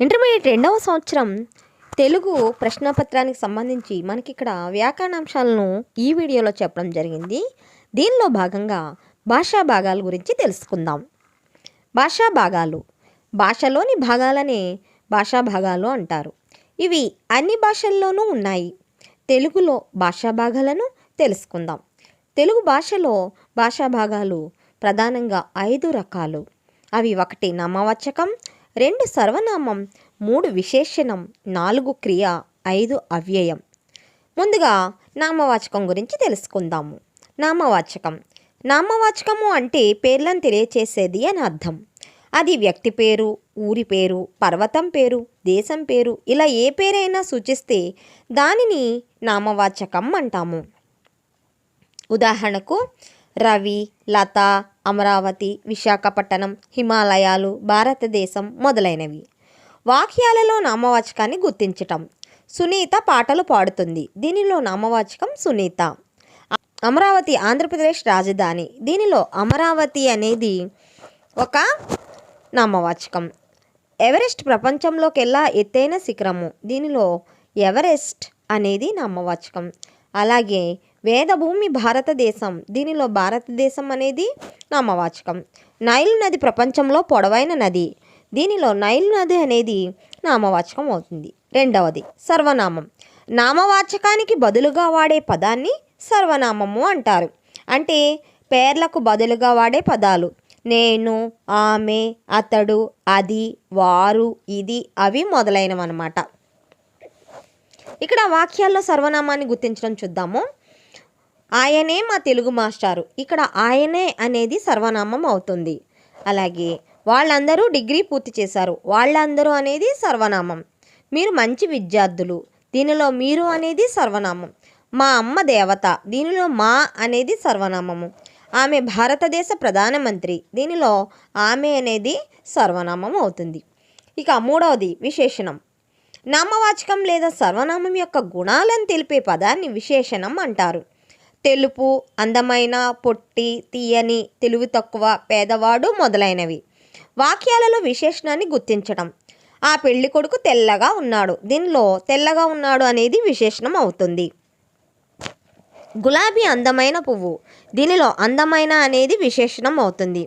Intermediate రెండవ సంవత్సరం తెలుగు ప్రశ్నపత్రానికి సంబంధించి మనకి ఇక్కడ వ్యాకరణాంశాలను ఈ వీడియోలో చెప్పడం జరిగింది. దీనిలో భాగంగా భాషా భాగాల గురించి తెలుసుకుందాం. భాషా భాగాలు. భాషలోని భాగాలనే భాషా భాగాలు అంటారు. ఇవి అన్ని భాషల్లోనూ ఉన్నాయి. తెలుగులో భాషా భాగాలను తెలుసుకుందాం. తెలుగు భాషలో భాషా భాగాలు ప్రధానంగా ఐదు రకాలు. అవి ఒకటి నామవాచకం రెండు సర్వనామం మూడు విశేషణం నాలుగు క్రియ ఐదు అవ్యయం. ముందుగా నామవాచకం గురించి తెలుసుకుందాము. నామవాచకం. నామవాచకము అంటే పేర్లను తెలియచేసేది అని అర్థం. అది వ్యక్తి పేరు ఊరి పేరు పర్వతం పేరు దేశం పేరు ఇలా ఏ పేరైనా సూచిస్తే దానిని నామవాచకం అంటాము. ఉదాహరణకు రవి లత అమరావతి విశాఖపట్టణం హిమాలయాలు భారతదేశం మొదలైనవి. వాక్యాలలో నామవాచకాన్ని గుర్తించటం. సునీత పాటలు పాడుతుంది. దీనిలో నామవాచకం సునీత. అమరావతి ఆంధ్రప్రదేశ్ రాజధాని. దీనిలో అమరావతి అనేది ఒక నామవాచకం. ఎవరెస్ట్ ప్రపంచంలోకెల్లా ఎత్తైన శిఖరము. దీనిలో ఎవరెస్ట్ అనేది నామవాచకం. అలాగే వేదభూమి భారతదేశం. దీనిలో భారతదేశం అనేది నామవాచకం. నైల్ నది ప్రపంచంలో పొడవైన నది. దీనిలో నైల్ నది అనేది నామవాచకం అవుతుంది. రెండవది సర్వనామం. నామవాచకానికి బదులుగా వాడే పదాన్ని సర్వనామము అంటారు. అంటే పేర్లకు బదులుగా వాడే పదాలు. నేను ఆమె అతడు అది వారు ఇది అవి మొదలైనవన్నమాట. ఇక్కడ వాక్యాల్లో సర్వనామాన్ని గుర్తించడం చూద్దాము. ఆయనే మా తెలుగు మాస్టారు. ఇక్కడ ఆయనే అనేది సర్వనామం అవుతుంది. అలాగే వాళ్ళందరూ డిగ్రీ పూర్తి చేశారు. వాళ్ళందరూ అనేది సర్వనామం. మీరు మంచి విద్యార్థులు. దీనిలో మీరు అనేది సర్వనామం. మా అమ్మ దేవత. దీనిలో మా అనేది సర్వనామము. ఆమె భారతదేశ ప్రధానమంత్రి. దీనిలో ఆమె అనేది సర్వనామం అవుతుంది. ఇక మూడవది విశేషణం. నామవాచకం లేదా సర్వనామం యొక్క గుణాలను తెలిపే పదాన్ని విశేషణం అంటారు. తెలుపు అందమైన పొట్టి తీయని తెలివి తక్కువ పేదవాడు మొదలైనవి. వాక్యాలలో విశేషణాన్ని గుర్తించడం ఆ పెళ్ళి కొడుకు తెల్లగా ఉన్నాడు. దీనిలో తెల్లగా ఉన్నాడు అనేది విశేషణం అవుతుంది. గులాబీ అందమైన పువ్వు. దీనిలో అందమైన అనేది విశేషణం అవుతుంది.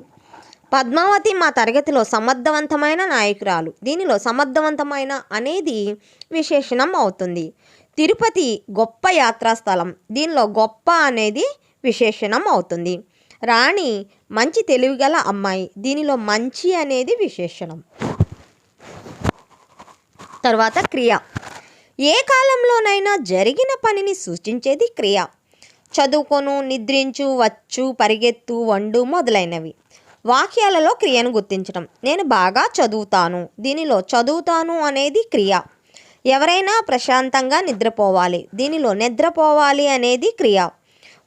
పద్మావతి మా తరగతిలో సమర్థవంతమైన నాయకురాలు. దీనిలో సమర్థవంతమైన అనేది విశేషణం అవుతుంది. తిరుపతి గొప్ప యాత్రాస్థలం దీనిలో గొప్ప అనేది విశేషణం అవుతుంది. రాణి మంచి తెలివిగల అమ్మాయి. దీనిలో మంచి అనేది విశేషణం. తర్వాత క్రియ. ఏ కాలంలోనైనా జరిగిన పనిని సూచించేది క్రియ. చదువుకొను నిద్రించు వచ్చు పరిగెత్తు వండు మొదలైనవి. వాక్యాలలో క్రియను గుర్తించడం. నేను బాగా చదువుతాను. దీనిలో చదువుతాను అనేది క్రియ. ఎవరైనా ప్రశాంతంగా నిద్రపోవాలి. దీనిలో నిద్రపోవాలి అనేది క్రియ.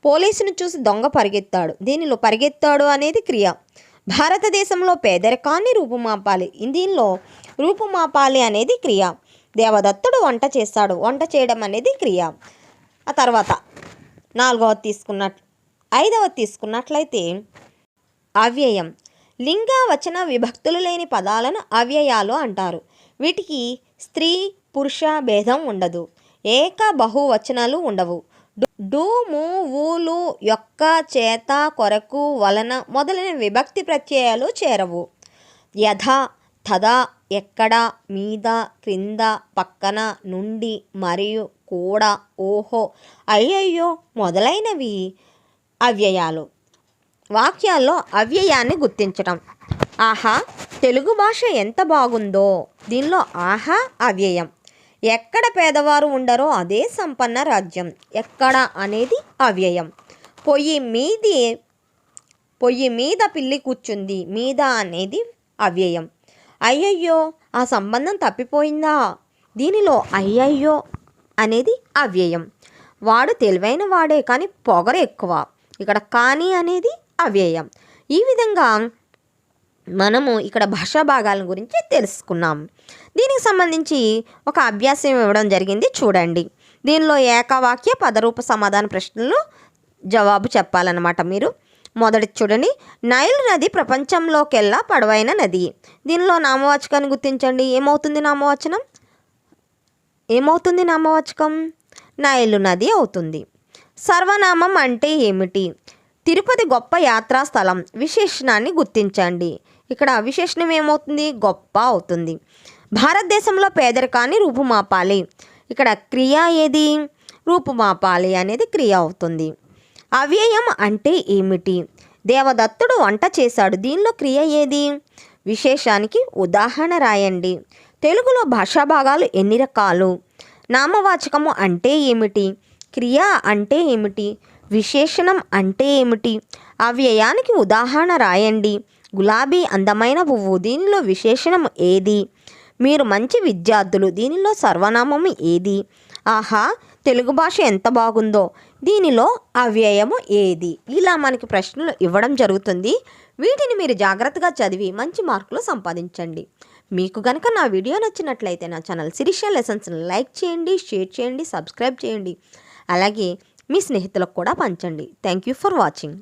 పోలీసును చూసి దొంగ పరిగెత్తాడు. దీనిలో పరిగెత్తాడు అనేది క్రియ. భారతదేశంలో పేదరికాన్ని రూపుమాపాలి. దీనిలో రూపుమాపాలి అనేది క్రియ. దేవదత్తుడు వంట చేస్తాడు. వంట చేయడం అనేది క్రియ. ఆ తర్వాత నాలుగవది తీసుకున్నట్లు ఐదవది తీసుకున్నట్లయితే అవ్యయం. లింగ వచన విభక్తులు లేని పదాలను అవ్యయాలు అంటారు. వీటికి స్త్రీ పురుష భేదం ఉండదు ఏక బహువచనాలు ఉండవు. డు- ఊలు యొక్క చేత కొరకు వలన మొదలైన విభక్తి ప్రత్యయాలు చేరవు. యథ తదా ఎక్కడ మీద క్రింద పక్కన నుండి మరియు కూడా ఓహో అయ్యయ్యో మొదలైనవి అవ్యయాలు. వాక్యాల్లో అవ్యయాన్ని గుర్తించటం. ఆహా తెలుగు భాష ఎంత బాగుందో. దీనిలో ఆహా అవ్యయం. ఎక్కడ పేదవారు ఉండరో అదే సంపన్న రాజ్యం. ఎక్కడ అనేది అవ్యయం. పొయ్యి మీది పొయ్యి మీద పిల్లి కూర్చుంది. మీద అనేది అవ్యయం. అయ్యయ్యో ఆ సంబంధం తప్పిపోయిందా? దీనిలో అయ్యయ్యో అనేది అవ్యయం. వాడు తెలివైన వాడే కానీ పొగరు ఎక్కువ ఇక్కడ కానీ అనేది అవ్యయం. ఈ విధంగా మనము ఇక్కడ భాషా భాగాల గురించి తెలుసుకున్నాం. దీనికి సంబంధించి ఒక అభ్యాసం ఇవ్వడం జరిగింది. చూడండి. దీనిలో ఏకవాక్య పదరూప సమాధాన ప్రశ్నలు జవాబు చెప్పాలన్నమాట మీరు. మొదటి చూడండి. నైల్ నది ప్రపంచంలోకెల్లా పొడవైన నది. దీనిలో నామవాచకాన్ని గుర్తించండి. ఏమవుతుంది నామవచనం? ఏమవుతుంది నామవాచకం? నైలు నది అవుతుంది. సర్వనామం అంటే ఏమిటి? తిరుపతి గొప్ప యాత్రా స్థలం. విశేషణాన్ని గుర్తించండి. ఇక్కడ విశేషణం ఏమవుతుంది? గొప్ప అవుతుంది. భారతదేశంలో పేదరికాన్ని రూపుమాపాలి. ఇక్కడ క్రియ ఏది? రూపుమాపాలి అనేది క్రియ అవుతుంది. అవ్యయం అంటే ఏమిటి? దేవదత్తుడు వంట చేశాడు. దీనిలో క్రియ ఏది? విశేషానికి ఉదాహరణ రాయండి. తెలుగులో భాషా భాగాలు ఎన్ని రకాలు? నామవాచకము అంటే ఏమిటి? క్రియ అంటే ఏమిటి? విశేషణం అంటే ఏమిటి? అవ్యయానికి ఉదాహరణ రాయండి. గులాబీ అందమైన పువ్వు దీనిలో విశేషణం ఏది? మీరు మంచి విద్యార్థులు దీనిలో సర్వనామం ఏది? ఆహా తెలుగు భాష ఎంత బాగుందో. దీనిలో అవ్యయము ఏది? ఇలా మనకి ప్రశ్నలు ఇవ్వడం జరుగుతుంది. వీటిని మీరు జాగ్రత్తగా చదివి మంచి మార్కులు సంపాదించండి. మీకు కనుక నా వీడియో నచ్చినట్లయితే నా ఛానల్ శిరీష లెసన్స్ని లైక్ చేయండి షేర్ చేయండి సబ్స్క్రైబ్ చేయండి. అలాగే మీ స్నేహితులకు కూడా పంచండి. Thank you for watching